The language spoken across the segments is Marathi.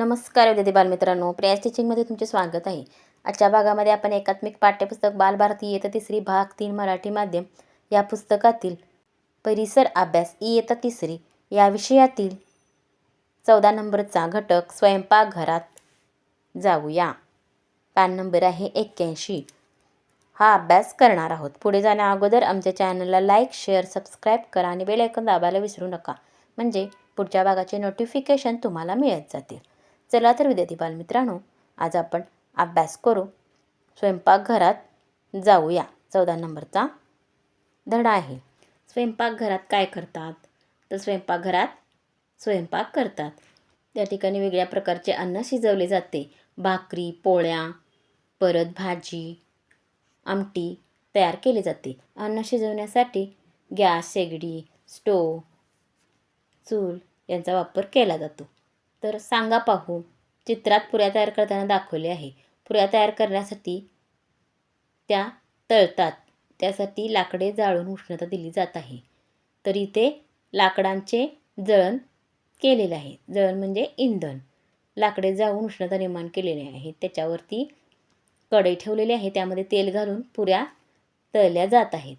नमस्कार विद्यार्थी बालमित्रांनो प्रिया टीचिंगमध्ये तुमचे स्वागत आहे. आजच्या भागामध्ये आपण एकात्मिक पाठ्यपुस्तक बालभारती इयत्ता तिसरी भाग तीन मराठी माध्यम या पुस्तकातील परिसर अभ्यास इयत्ता तिसरी या विषयातील चौदा नंबरचा घटक स्वयंपाकघरात जाऊया. पॅन नंबर आहे एक्क्याऐंशी. हा अभ्यास करणार आहोत. पुढे जाण्या अगोदर आमच्या चॅनलला लाईक शेअर सबस्क्राईब करा आणि वेळ आयकॉन दाबायला विसरू नका. म्हणजे पुढच्या भागाचे नोटिफिकेशन तुम्हाला मिळत जातील. चला तर विद्यार्थी बालमित्रांनो आज आपण अभ्यास करू. स्वयंपाकघरात जाऊया. चौदा नंबरचा धडा आहे. स्वयंपाकघरात काय करतात? तर स्वयंपाकघरात स्वयंपाक करतात. त्या ठिकाणी वेगळ्या प्रकारचे अन्न शिजवले जाते. भाकरी पोळ्या परत भाजी आमटी तयार केली जाते. अन्न शिजवण्यासाठी गॅस शेगडी स्टोव चूल यांचा वापर केला जातो. तर सांगा पाहू. चित्रात पुऱ्या तयार करताना दाखवले आहे. पुऱ्या तयार करण्यासाठी त्या तळतात. त्यासाठी लाकडे जाळून उष्णता दिली जात आहे. तर इथे लाकडांचे जळण केलेले आहे. जळण म्हणजे इंधन. लाकडे जाळून उष्णता निर्माण केलेली आहे. त्याच्यावरती कढई ठेवलेली आहे. त्यामध्ये तेल घालून पुऱ्या तळल्या जात आहेत.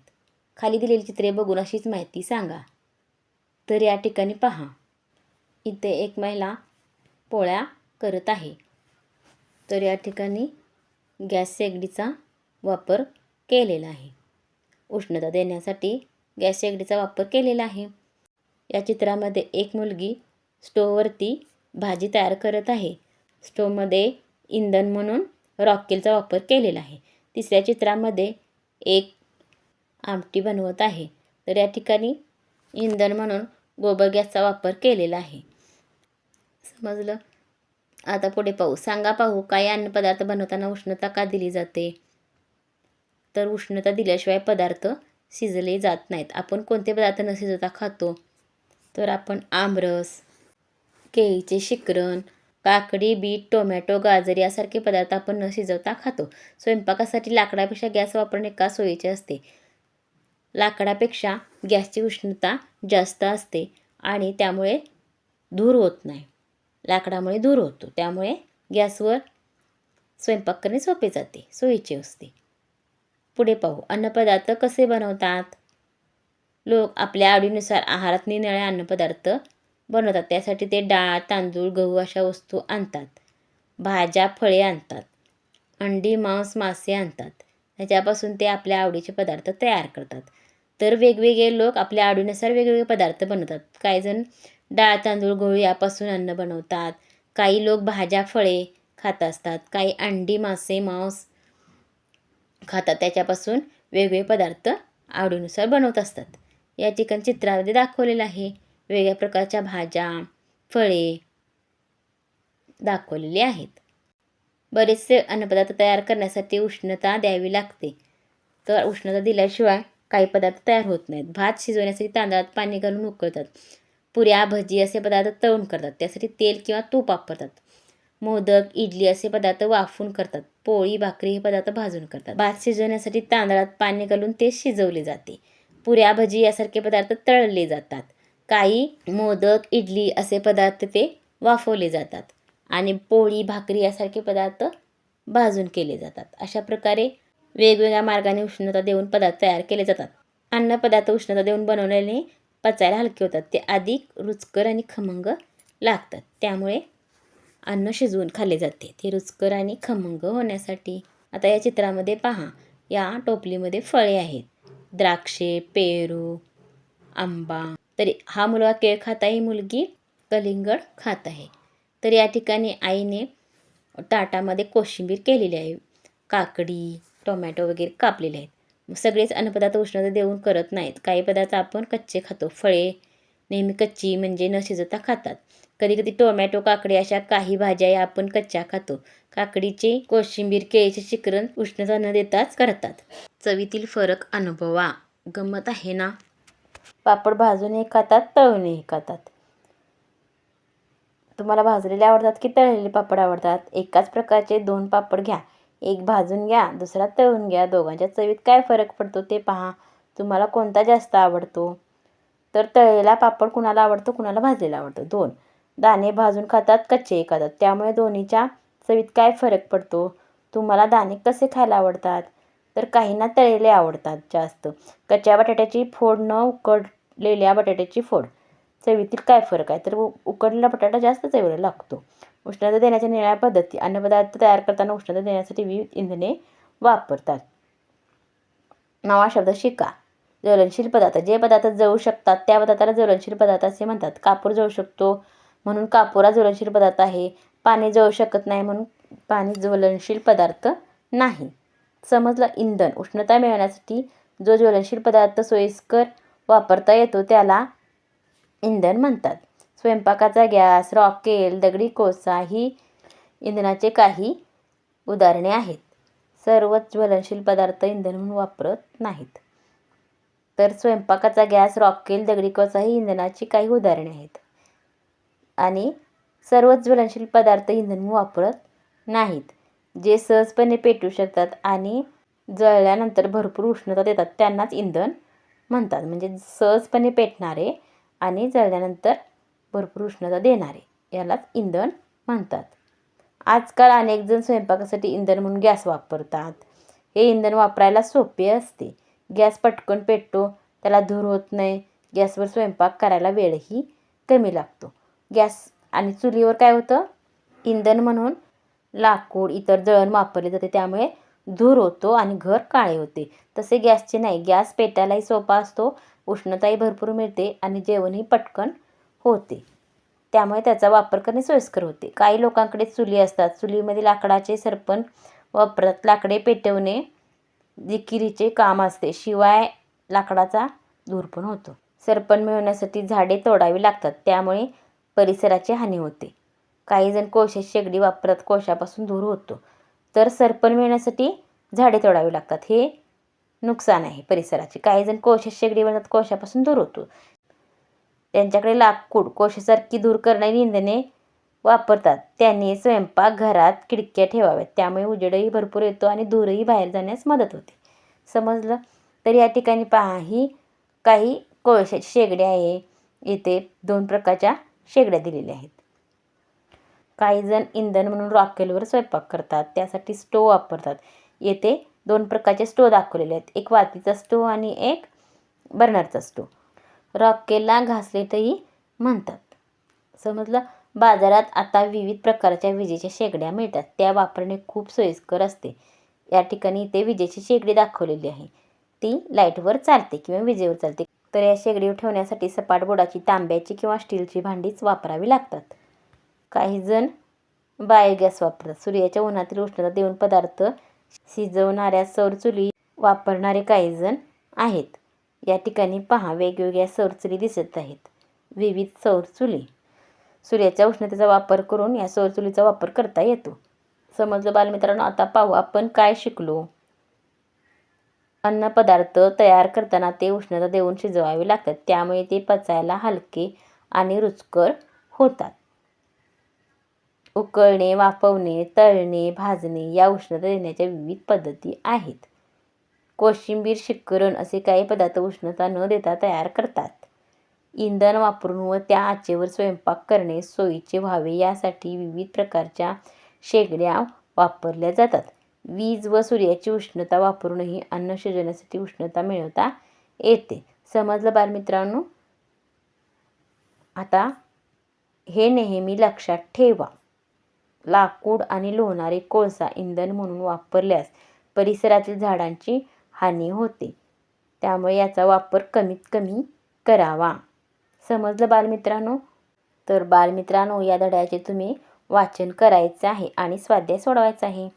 खाली दिलेली चित्रे बघून अशीच माहिती सांगा. तर या ठिकाणी पहा. इथे एक महिला पोळ्या करत आहे. तर या ठिकाणी गॅस शेगडीचा वापर केलेला आहे. उष्णता देण्यासाठी गॅस शेगडीचा वापर केलेला आहे. या चित्रामध्ये एक मुलगी स्टोववरती भाजी तयार करत आहे. स्टोवमध्ये इंधन म्हणून रॉकेलचा वापर केलेला आहे. तिसऱ्या चित्रामध्ये एक आमटी बनवत आहे. तर या ठिकाणी इंधन म्हणून गोबर गॅसचा वापर केलेला आहे. समजलं आता पुढे पाहू. सांगा पाहू काय अन्नपदार्थ बनवताना उष्णता का दिली जाते? तर उष्णता दिल्याशिवाय पदार्थ शिजले जात नाहीत. आपण कोणते पदार्थ न शिजवता खातो? तर आपण आमरस केळीचे शिकरण काकडी बीट टोमॅटो गाजर यासारखे पदार्थ आपण न शिजवता खातो. स्वयंपाकासाठी लाकडापेक्षा गॅस वापरणे का सोयीचे असते? लाकडापेक्षा गॅसची उष्णता जास्त असते आणि त्यामुळे धूर होत नाही. लाकडामुळे धूर होतो. त्यामुळे गॅसवर स्वयंपाक करणे सोपे जाते. सोयीचे असते. पुढे पाहू. अन्नपदार्थ कसे बनवतात? लोक आपल्या आवडीनुसार आहारात निरनिळे अन्नपदार्थ बनवतात. त्यासाठी ते डाळ तांदूळ गहू अशा वस्तू आणतात. भाज्या फळे आणतात. अंडी मांस मासे आणतात. त्याच्यापासून ते आपल्या आवडीचे पदार्थ तयार करतात. तर वेगवेगळे लोक आपल्या आवडीनुसार वेगवेगळे पदार्थ बनवतात. काही जण डाळ तांदूळ गहू यापासून अन्न बनवतात. काही लोक भाज्या फळे खात असतात. काही अंडी मासे मांस खातात. त्याच्यापासून वेगवेगळे पदार्थ आवडीनुसार बनवत असतात. या ठिकाणी चित्रामध्ये दाखवलेलं आहे. वेगळ्या प्रकारच्या भाज्या फळे दाखवलेली आहेत. बरेचसे अन्नपदार्थ तयार करण्यासाठी उष्णता द्यावी लागते. तर उष्णता दिल्याशिवाय काही पदार्थ तयार होत नाहीत. भात शिजवण्यासाठी तांदळात पाणी घालून उकळतात. पुऱ्या भजी असे पदार्थ तळून करतात. त्यासाठी तेल किंवा तूप वापरतात. मोदक इडली असे पदार्थ वाफून करतात. पोळी भाकरी हे पदार्थ भाजून करतात. भात शिजवण्यासाठी तांदळात पाणी घालून ते शिजवले जाते. पुऱ्या भजी यासारखे पदार्थ तळले जातात. काही मोदक इडली असे पदार्थ ते वाफवले जातात. आणि पोळी भाकरी यासारखे पदार्थ भाजून केले जातात. अशा प्रकारे वेगवेगळ्या मार्गाने उष्णता देऊन पदार्थ तयार केले जातात. अन्नपदार्थ उष्णता देऊन बनवल्याने पचायला हलके होतात. ते अधिक रुचकर आणि खमंग लागतात. त्यामुळे अन्न शिजवून खाल्ले जाते. ते रुचकर आणि खमंग होण्यासाठी आता या चित्रामध्ये पहा या टोपलीमध्ये फळे आहेत. द्राक्षे पेरू आंबा. तरी हा मुलगा केळ खात आहे मुलगी कलिंगड खात आहे. तर या ठिकाणी आईने ताटामध्ये कोशिंबीर केलेली आहे. काकडी टोमॅटो वगैरे कापलेले आहेत. सगळेच अन्नपदार्थ उष्णता देऊन करत नाहीत. काही पदार्थ आपण कच्चे खातो. फळे नेहमी कच्ची म्हणजे न शिजवता खातात. कधी कधी टोमॅटो काकडी अशा काही भाज्या या आपण कच्च्या खातो. काकडीचे कोशिंबीर केळीचे शिकरण उष्णता न देताच करतात. चवीतील फरक अनुभवा. गंमत आहे ना? पापड भाजूनही खातात तळूनही खातात. तुम्हाला भाजलेले आवडतात की तळलेले पापड आवडतात? एकाच प्रकारचे दोन पापड घ्या. एक भाजून घ्या दुसरा तळून घ्या दोघांच्या चवीत काय फरक पडतो ते पहा. तुम्हाला कोणता जास्त आवडतो? तर तळलेला पापड कुणाला आवडतो कुणाला भाजलेला आवडतो? दोन. दाणे भाजून खातात कच्चेही खातात त्यामुळे दोन्हीच्या चवीत काय फरक पडतो? तुम्हाला दाणे कसे खायला आवडतात? तर काहींना तळलेले आवडतात जास्त. कच्च्या बटाट्याची फोड न उकडलेल्या बटाट्याची फोड. चवीतील काय फरक आहे? तर उकडलेला बटाटा जास्त चवीला लागतो. उष्णता देण्याच्या निळ्या पद्धती अन्नपदार्थ तयार करताना उष्णता देण्यासाठी विविध इंधने वापरतात. नवा शब्द शिका. ज्वलनशील पदार्थ. जे पदार्थ जळू शकतात त्या पदार्थाला ज्वलनशील पदार्थ असे म्हणतात. कापूर जळू शकतो म्हणून कापूर हा ज्वलनशील पदार्थ आहे. पाणी जळू शकत नाही म्हणून पाणी ज्वलनशील पदार्थ नाही. समजलं? इंधन. उष्णता मिळवण्यासाठी जो ज्वलनशील पदार्थ सोयीस्कर वापरता येतो त्याला इंधन म्हणतात. स्वयंपाकाचा गॅस रॉकेल दगडी कोळसा ही इंधनाचे काही उदाहरणे आहेत. सर्वच ज्वलनशील पदार्थ इंधन म्हणून वापरत नाहीत. तर स्वयंपाकाचा गॅस रॉकेल दगडी कोळसा ही इंधनाची काही उदाहरणे आहेत. आणि सर्वच ज्वलनशील पदार्थ इंधन म्हणून वापरत नाहीत जे सहजपणे पेटू शकतात आणि जळल्यानंतर भरपूर उष्णता देतात. त्यांनाच इंधन म्हणतात. म्हणजे सहजपणे पेटणारे आणि जळल्यानंतर भरपूर उष्णता देणारे. यालाच इंधन म्हणतात. आजकाल अनेक जण स्वयंपाकासाठी इंधन म्हणून गॅस वापरतात. हे इंधन वापरायला सोपे असते. गॅस पटकन पेटतो त्याला धूर होत नाही गॅसवर स्वयंपाक करायला वेळही कमी लागतो. गॅस आणि चुलीवर काय होतं? इंधन म्हणून लाकूड इतर जळण वापरले जाते त्यामुळे धूर होतो आणि घर काळे होते. तसे गॅसचे नाही. गॅस पेटायलाही सोपा असतो उष्णताही भरपूर मिळते आणि जेवणही पटकन होते. त्यामुळे त्याचा वापर करणे सोयीस्कर होते. काही लोकांकडे चुली असतात. चुलीमध्ये लाकडाचे सरपण वापरत लाकडे पेटवणे जिकिरीचे काम असते. शिवाय लाकडाचा धूर पण होतो. सरपण मिळवण्यासाठी झाडे तोडावी लागतात. त्यामुळे परिसराची हानी होते. काही जण कोळशाची शेगडी वापरत कोळशापासून धूर होतो. तर सरपण मिळण्यासाठी झाडे तोडावी लागतात. हे नुकसान आहे परिसराचे. काही जण कोशात शेगडी बनतात कोशापासून दूर होतो. त्यांच्याकडे लाकूड कोशासारखी दूर करणारी इंधने वापरतात. त्यांनी स्वयंपाक घरात खिडक्या ठेवाव्यात. त्यामुळे उजेडही भरपूर येतो आणि धूरही बाहेर जाण्यास मदत होते. समजलं? तर या ठिकाणी पहा ही काही कोळशाची शेगडी आहे. इथे दोन प्रकारच्या शेगड्या दिलेल्या आहेत. काही जण इंधन म्हणून रॉकेलवर स्वयंपाक करतात. त्यासाठी स्टोव वापरतात. येथे दोन प्रकारचे स्टोव दाखवलेले आहेत. एक वातीचा स्टोव आणि एक बर्नरचा स्टोव रॉकेलला घासलेटही म्हणतात. समजलं? बाजारात आता विविध प्रकारच्या विजेच्या शेगड्या मिळतात. त्या वापरणे खूप सोयीस्कर असते. या ठिकाणी इथे विजेची शेगडी दाखवलेली आहे. ती लाईटवर चालते किंवा विजेवर चालते. तर या शेगडीवर ठेवण्यासाठी सपाट बोडाची तांब्याची किंवा स्टीलची भांडीच वापरावी लागतात. काही जण बायोगॅस वापरतात. सूर्याच्या उन्हातील उष्णता देऊन पदार्थ शिजवणाऱ्या सौरचुली वापरणारे काही जण आहेत. या ठिकाणी पहा वेगवेगळ्या सौरचुली दिसत आहेत. विविध सौरचुली. सूर्याच्या उष्णतेचा वापर करून या सौरचुलीचा वापर करता येतो. समजलं बालमित्रांनो? आता पाहू आपण काय शिकलो. अन्नपदार्थ तयार करताना ते उष्णता देऊन शिजवावे लागतात. त्यामुळे ते पचायला हलके आणि रुचकर होतात. उकळणे वाफवणे तळणे भाजणे या उष्णता देण्याच्या विविध पद्धती आहेत. कोशिंबीर शिकरण असे काही पदार्थ उष्णता न देता तयार करतात. इंधन वापरून व त्या आचेवर स्वयंपाक करणे सोयीचे व्हावे यासाठी विविध प्रकारच्या शेगड्या वापरल्या जातात. वीज व सूर्याची उष्णता वापरूनही अन्न शिजवण्यासाठी उष्णता मिळवता येते. समजलं बालमित्रांनो? आता हे नेहमी लक्षात ठेवा. लाकूड आणि लोणारे कोळसा इंधन म्हणून वापरल्यास परिसरातील झाडांची हानी होते. त्यामुळे याचा वापर कमीत कमी करावा. समजलं बालमित्रांनो? तर बालमित्रांनो या धड्याचे तुम्ही वाचन करायचं आहे आणि स्वाध्याय सोडवायचा आहे.